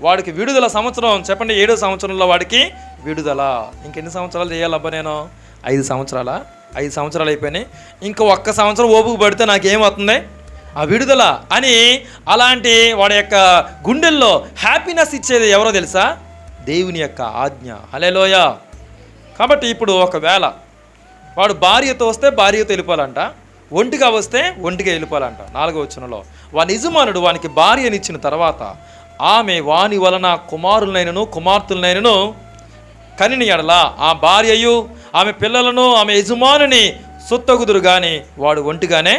వాడికి విడుదల సంవత్సరం చెప్పండి ఏడో సంవత్సరంలో వాడికి విడుదల. ఇంకెన్ని సంవత్సరాలు చేయాలబ్బా నేను? ఐదు సంవత్సరాల? ఐదు సంవత్సరాలు అయిపోయినాయి. ఇంకా ఒక్క సంవత్సరం ఓపుకు పడితే నాకేమవుతుంది? ఆ విడుదల అని అలాంటి వాడి యొక్క గుండెల్లో హ్యాపీనెస్ ఇచ్చేది ఎవరో తెలుసా? దేవుని యొక్క ఆజ్ఞ. హలేలోయ కాబట్టి ఇప్పుడు ఒకవేళ వాడు భార్యతో వస్తే భార్యతో వెళ్ళిపోవాలంట. ఒంటిగా వస్తే ఒంటిగా వెళ్ళిపోవాలంట. నాలుగో వచనంలో వాని యజమానుడు వానికి భార్యనిచ్చిన తర్వాత ఆమె వాని వలన కుమారులనైనను కుమార్తెలనైనను కనిని ఎడల. ఆ భార్యయు ఆమె పిల్లలను ఆమె యజమానుని సొత్తగుదురు కానీ వాడు ఒంటిగానే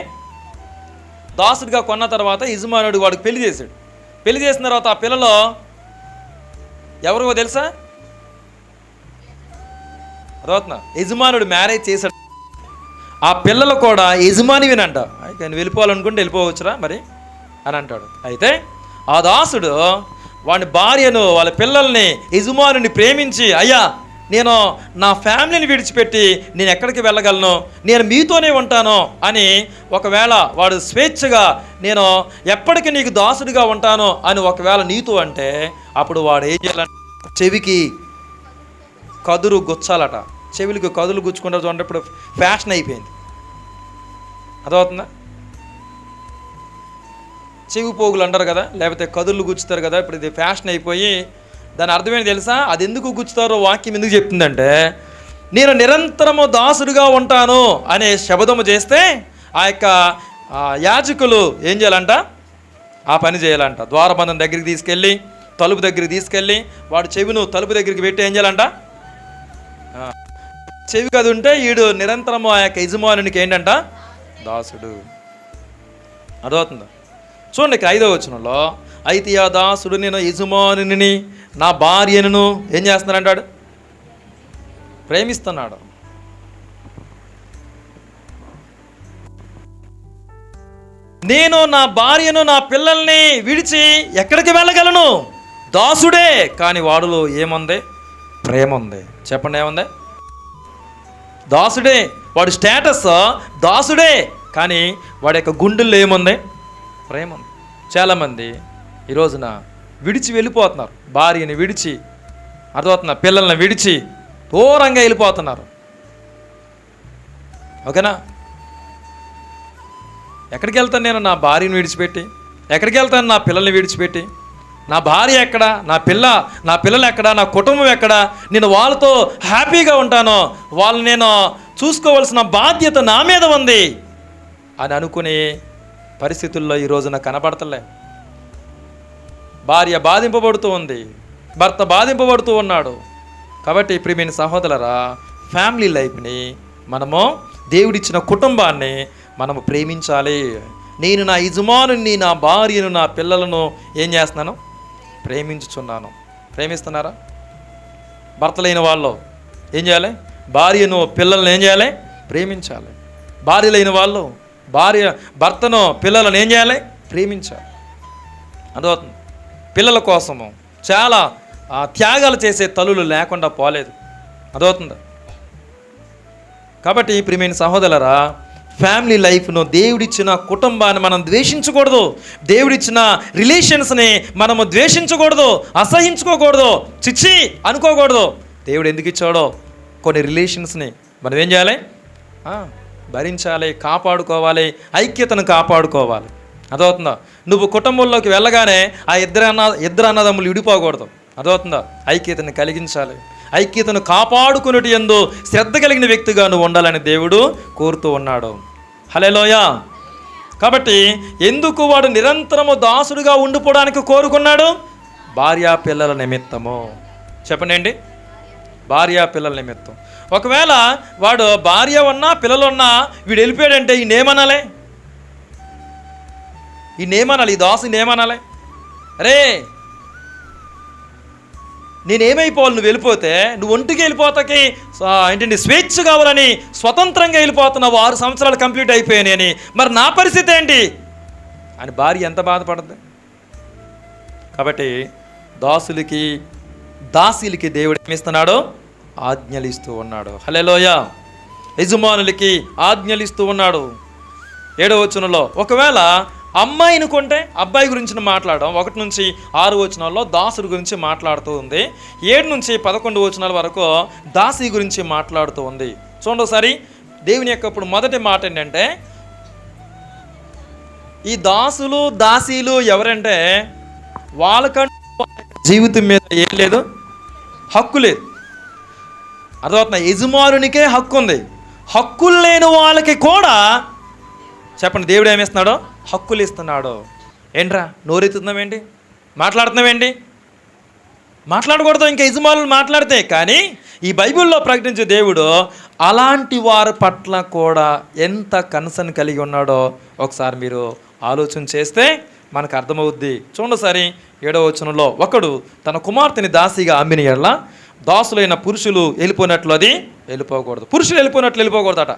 దాసుడిగా కొన్న తర్వాత యజమానుడు వాడికి పెళ్ళి చేశాడు. పెళ్ళి చేసిన తర్వాత ఆ పిల్లలు ఎవరికో తెలుసా? అదవుతున్నా యజమానుడు మ్యారేజ్ చేశాడు. ఆ పిల్లలు కూడా యజమానివినంట. అయితే నేను వెళ్ళిపోవాలనుకుంటే వెళ్ళిపోవచ్చురా మరి అని అంటాడు. అయితే ఆ దాసుడు వాడి భార్యను వాళ్ళ పిల్లల్ని యజమానుని ప్రేమించి అయ్యా నేను నా ఫ్యామిలీని విడిచిపెట్టి నేను ఎక్కడికి వెళ్ళగలను? నేను మీతోనే ఉంటాను అని ఒకవేళ వాడు స్వేచ్ఛగా నేను ఎప్పటికీ నీకు దాసుడిగా ఉంటాను అని ఒకవేళ నీతో అంటే అప్పుడు వాడు ఏం చేయాలంటే? చెవికి కదురు గుచ్చాలట. చెవులకి కదులు గుచ్చుకుంటారు చూడండి ఇప్పుడు ఫ్యాషన్ అయిపోయింది. అర్థమవుతుందా? చెవి పోగులు అంటారు కదా లేకపోతే కదుళ్ళు గుచ్చుతారు కదా ఇప్పుడు ఇది ఫ్యాషన్ అయిపోయి దాని అర్థమేంటి తెలుసా? అది ఎందుకు గుచ్చుతారో వాక్యం ఎందుకు చెప్తుందంటే నేను నిరంతరము దాసుడుగా ఉంటాను అనే శబదము చేస్తే ఆ యొక్క యాచకులు యాజకులు ఏం చేయాలంట? ఆ పని చేయాలంట. ద్వారబంధం దగ్గరికి తీసుకెళ్ళి తలుపు దగ్గరికి తీసుకెళ్ళి వాడు చెవిను తలుపు దగ్గరికి పెట్టి ఏం చేయాలంట? చెవి కది ఉంటే వీడు నిరంతరము ఆ యొక్క యజమానునికి ఏంటంట? దాసుడు. అర్థమవుతుందా? చూడండి ఇక్కడ ఐదో వచనంలో అయితే ఆ దాసుడు నేను యజమానిని నా భార్యను ఏం చేస్తున్నాడంటాడు ప్రేమిస్తున్నాడు. నేను నా భార్యను నా పిల్లల్ని విడిచి ఎక్కడికి వెళ్ళగలను? దాసుడే కానీ వాడులో ఏముంది? ప్రేమ ఉంది చెప్పండి ఏముంది? దాసుడే వాడి స్టేటస్ దాసుడే కానీ వాడి యొక్క గుండెల్లో ఏముంది? ప్రేమ ఉంది చాలామంది ఈ రోజున విడిచి వెళ్ళిపోతున్నారు. భార్యని విడిచి అర్థమవుతున్న పిల్లల్ని విడిచి దూరంగా వెళ్ళిపోతున్నారు. ఓకేనా? ఎక్కడికి వెళ్తాను నేను? నా భార్యను విడిచిపెట్టి. ఎక్కడికి వెళ్తాను? నా పిల్లల్ని విడిచిపెట్టి. నా భార్య ఎక్కడ? నా పిల్ల నా పిల్లలు ఎక్కడ? నా కుటుంబం ఎక్కడ? నేను వాళ్ళతో హ్యాపీగా ఉంటాను. వాళ్ళు నేను చూసుకోవాల్సిన బాధ్యత నా మీద ఉంది అని అనుకుని పరిస్థితుల్లో ఈ రోజున కనపడతలే. భార్య బాధింపబడుతూ ఉంది. భర్త బాధింపబడుతూ ఉన్నాడు. కాబట్టి ప్రియమైన సహోదరరా ఫ్యామిలీ లైఫ్ని మనము దేవుడిచ్చిన కుటుంబాన్ని మనము ప్రేమించాలి. నేను నా యజమానుని నా భార్యను నా పిల్లలను ఏం చేస్తున్నాను? ప్రేమించుచున్నాను. ప్రేమిస్తున్నారా? భర్త లేని వాళ్ళు ఏం చేయాలి? భార్యను పిల్లలను ఏం చేయాలి? ప్రేమించాలి. భార్య లేని వాళ్ళు భార్య భర్తను పిల్లలను ఏం చేయాలి? ప్రేమించాలి. అర్థమవుతుంది? పిల్లల కోసము చాలా త్యాగాలు చేసే తల్లులు లేకుండా పోలేదు. అర్థమవుతుందా? కాబట్టి ప్రియమైన సహోదరులరా ఫ్యామిలీ లైఫ్ను దేవుడిచ్చిన కుటుంబాన్ని మనం ద్వేషించకూడదు. దేవుడిచ్చిన రిలేషన్స్ని మనము ద్వేషించకూడదు. అసహించుకోకూడదు. చిచ్చి అనుకోకూడదు. దేవుడు ఎందుకు ఇచ్చాడో? కొన్ని రిలేషన్స్ని మనం ఏం చేయాలి? భరించాలి కాపాడుకోవాలి ఐక్యతను కాపాడుకోవాలి. అర్థమవుతుందా? నువ్వు కుటుంబంలోకి వెళ్ళగానే ఆ ఇద్దరు అన్న ఇద్దరు అన్నదమ్ములు విడిపోకూడదు. అర్థమవుతుందా? ఐక్యతను కలిగించాలి. ఐక్యతను కాపాడుకునేటి ఎందు శ్రద్ధ కలిగిన వ్యక్తిగా నువ్వు ఉండాలని దేవుడు కోరుతూ ఉన్నాడు. హలేలోయ కాబట్టి ఎందుకు వాడు నిరంతరము దాసుడుగా ఉండిపోవడానికి కోరుకున్నాడు? భార్యా పిల్లల నిమిత్తము. చెప్పండి భార్య పిల్లల నిమిత్తం. ఒకవేళ వాడు భార్య ఉన్నా పిల్లలు ఉన్నా వీడు వెళ్ళిపోయాడంటే ఈ నేమనాలే ఈ నేమనాలి ఈ దాసు నేమనాలే రే నేనేమైపోవాలి? నువ్వు వెళ్ళిపోతే నువ్వు ఒంటికి వెళ్ళిపోతాకి ఆ, ఏంటండి స్వేచ్ఛ కావాలని స్వతంత్రంగా వెళ్ళిపోతున్నావు ఆరు సంవత్సరాలు కంప్లీట్ అయిపోయానని మరి నా పరిస్థితి ఏంటి? అని భార్య ఎంత బాధపడద్దు? కాబట్టి దాసులకి దాసీలకి దేవుడు ఏమిస్తున్నాడు? ఆజ్ఞలు ఇస్తూ ఉన్నాడు. హలేలోయ యజమానులకి ఆజ్ఞలు ఇస్తూ ఉన్నాడు. ఏడవ వచనంలో ఒకవేళ అమ్మాయిని కొంటే అబ్బాయి గురించి మాట్లాడడం ఒకటి నుంచి ఆరు వచనాల్లో దాసుడు గురించి మాట్లాడుతూ ఉంది. ఏడు నుంచి పదకొండు వచనాల వరకు దాసి గురించి మాట్లాడుతూ ఉంది. చూడండి ఒకసారి దేవుని యొక్క ఇప్పుడు మొదటి మాట ఏంటంటే ఈ దాసులు దాసీలు ఎవరంటే వాళ్ళకంటూ జీవితం మీద ఏం లేదు. హక్కు లేదు. అర్థమవుతున్నా యజమానునికే హక్కు ఉంది హక్కులు లేని వాళ్ళకి కూడా చెప్పండి దేవుడు ఏమిస్తున్నాడో హక్కులు ఇస్తున్నాడు. ఏంట్రా? నోరెత్తుతున్నామేంటి మాట్లాడుతున్నామేంటి మాట్లాడకూడదు ఇంకా యజమానులు మాట్లాడితే కానీ ఈ బైబిల్లో ప్రకటించే దేవుడు అలాంటి వారి పట్ల కూడా ఎంత కన్సర్న్ కలిగి ఉన్నాడో ఒకసారి మీరు ఆలోచన చేస్తే మనకు అర్థమవుద్ది. చూడండి సరే ఏడవ వచనంలో ఒకడు తన కుమార్తెని దాసిగా అమ్మిన ఎడల దాసులైన పురుషులు వెళ్ళిపోయినట్లు అది వెళ్ళిపోకూడదు. పురుషులు వెళ్ళిపోయినట్లు వెళ్ళిపోకూడదట.